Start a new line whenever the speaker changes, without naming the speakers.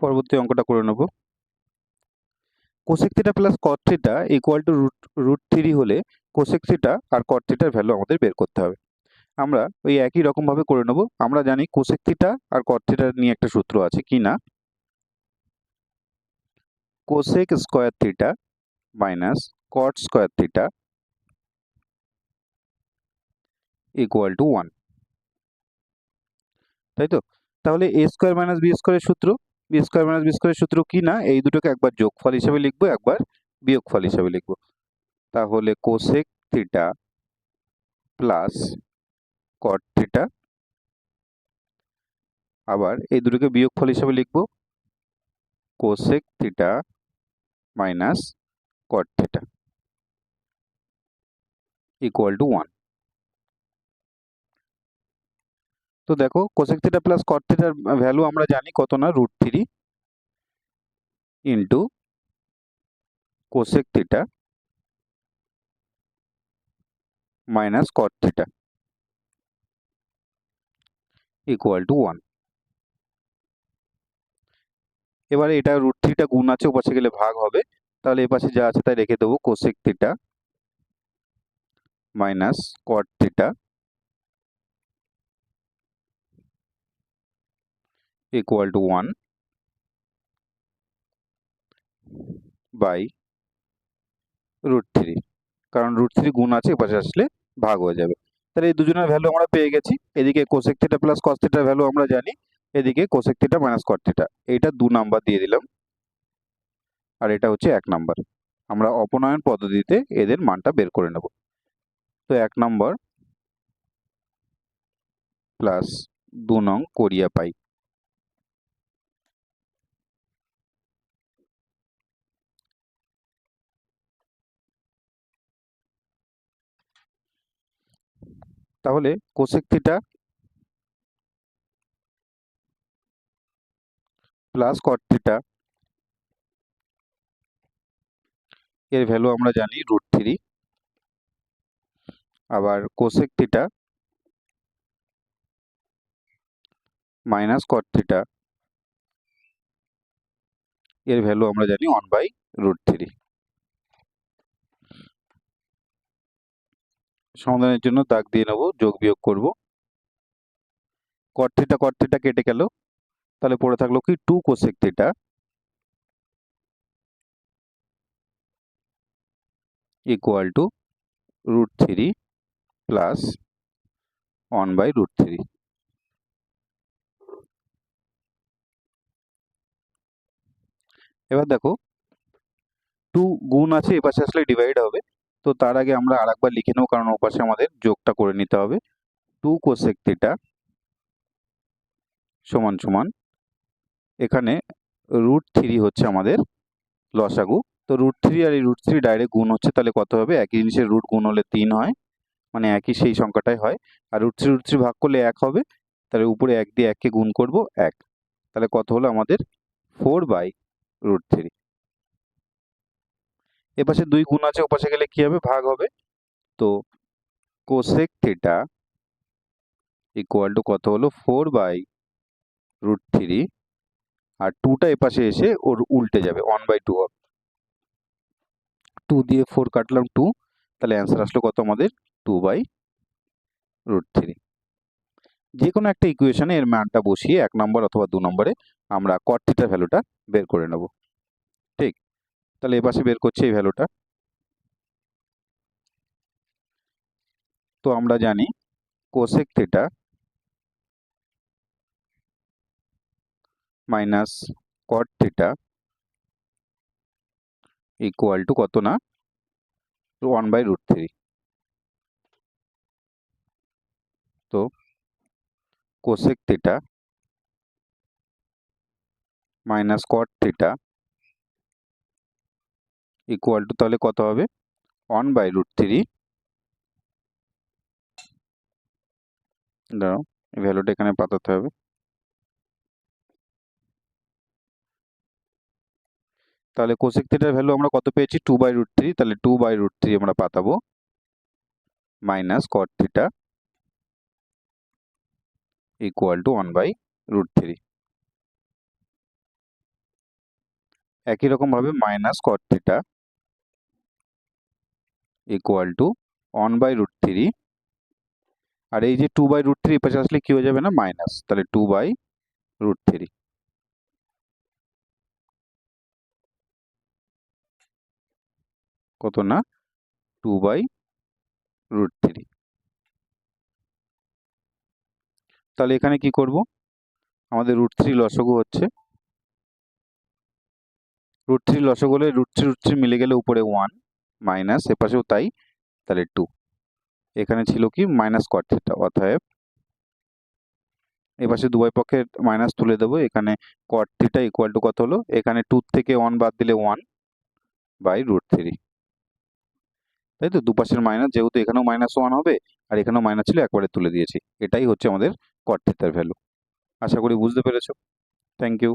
পরবর্তী অঙ্কটা করে নেব। Cosec theta plus cot theta equal to root root three হলে কোসেক থিটা আর কট থিটার ভ্যালু আমাদের বের করতে হবে। আমরা ওই একই রকমভাবে করে নেব। আমরা জানি কোসেক থিটা আর কট নিয়ে একটা সূত্র আছে কি না? Cosec square theta minus cot square theta equal to one তাই তো? তাহলে এ স্কোয়ার মাইনাস বি স্কোয়ারের সূত্র বি স্কোয়ার মাইনাস বি স্কোয়ারের সূত্র কি না? এই দুটোকে একবার যোগফল হিসেবে লিখব, একবার বিয়োগফল হিসেবে লিখব। তাহলে cosec theta plus cot theta আবার এই দুটোকে বিয়োগফল হিসেবে লিখব। Cosec theta minus cot theta equal to one তো দেখো কোসেক থিটা প্লাস কট থিটার ভ্যালু আমরা জানি কত না? Root three into cosec theta minus cot theta equal to one এবারে এটা রুট থ্রিটা গুণ আছে, ওপাশে গেলে ভাগ হবে। তাহলে এপাশে যা আছে তাই রেখে দেবো cosec theta minus cot theta equal to 1 by root three কারণ রুট থ্রি গুণ আছে, এপাশে আসলে ভাগ হয়ে যাবে। তাহলে এই দুজনের ভ্যালু আমরা পেয়ে গেছি। এদিকে কোসেক থিটা প্লাস কস থিটার ভ্যালু আমরা জানি, এদিকে cosec theta minus cot theta এইটা দু নাম্বার দিয়ে দিলাম। আর এটা হচ্ছে এক নাম্বার আমরা অপনয়ন পদ্ধতিতে এদের মানটা বের করে নেব। তো এক নম্বর প্লাস দু নং কোরিয়া পাই। তাহলে cosec theta plus cot theta এর ভ্যালু আমরা জানি রুট থ্রি আবার cosec theta minus cot theta এর ভ্যালু আমরা জানি ওয়ান বাই রুট থ্রি সমাধানের জন্য দাগ দিয়ে নেব, যোগ বিয়োগ করব। কট থিটা কট থিটা কেটে গেল। তাহলে পড়ে থাকল কি? Two cosec theta equal to root three plus one by root three এবার দেখো টু গুণ আছে, এপাশে আসলে ডিভাইড হবে। তো তার আগে আমরা আর একবার লিখে নেব, কারণ ওপাশে আমাদের যোগটা করে নিতে হবে। টু কোসেক থিটা সমান সমান, এখানে রুট থ্রি হচ্ছে আমাদের লসাগু। তো রুট থ্রি আর এই রুট থ্রি ডাইরেক্ট গুণ হচ্ছে, তাহলে কত হবে? একই জিনিসের রুট গুণ হলে তিন হয় মানে একই সেই সংখ্যাটাই হয়। আর রুট থ্রি রুট থ্রি ভাগ করলে এক হবে, তাহলে উপরে এক দিয়ে এককে গুণ করব, এক। তাহলে কত হলো আমাদের? Four by root three. এপাশে দুই গুণ আছে, ওপাশে গেলে কি হবে? ভাগ হবে। তো কোসেক থিটা ইকুয়াল টু কত হলো? ফোর বাই রুট থ্রি আর টুটা এপাশে এসে ওর উল্টে যাবে ওয়ান বাই টু হবে। টু দিয়ে ফোর কাটলাম টু তাহলে অ্যান্সার আসলো কত আমাদের? টু বাই রুট থ্রি যে কোনো একটা ইকুয়েশনে এর মানটা বসিয়ে এক নম্বর অথবা দু নম্বরে আমরা কট ভ্যালুটা বের করে নেব। তাহলে এপাশে বের করছি এই ভ্যালুটা তো আমরা জানি cosec theta minus cot theta equal to কত না? ওয়ান বাই রুট থ্রি তো cosec theta minus cot theta equal to তাহলে কত হবে? ওয়ান বাই রুট থ্রি দাঁড়াও ভ্যালুটা এখানে পাতাতে হবে। তাহলে কোসেক থিটার ভ্যালু আমরা কত পেয়েছি? টু বাই রুট থ্রি তাহলে টু বাই রুট থ্রি আমরা পাতাবো minus cot theta equal to one by root three একই রকমভাবে minus cot theta equal to one by root three আর এই যে টু বাই রুট থ্রি পাশে আসলে কি হয়ে যাবে না? মাইনাস তাহলে টু বাই রুট থ্রি কত না? টু বাই রুট থ্রি তাহলে এখানে কি করব? আমাদের রুট থ্রি লসগু হচ্ছে। রুট থ্রি লসগু হলে রুট থ্রি রুট থ্রি মিলে গেলে উপরে ওয়ান মাইনাস এপাশেও তাই, তাহলে টু এখানে ছিল কি? মাইনাস কট থিটা অতএব এপাশে দুবাই পক্ষে মাইনাস তুলে দেবো। এখানে কট থিটা ইকুয়াল টু কত হলো? এখানে টু থেকে ওয়ান বাদ দিলে ওয়ান বাই রুট থ্রি তাই তো? দুপাশের মাইনাস, যেহেতু এখানেও মাইনাস ওয়ান হবে, আর এখানেও মাইনাস ছিল, একবারে তুলে দিয়েছি। এটাই হচ্ছে আমাদের কট থিটার ভ্যালু আশা করি বুঝতে পেরেছ। Thank you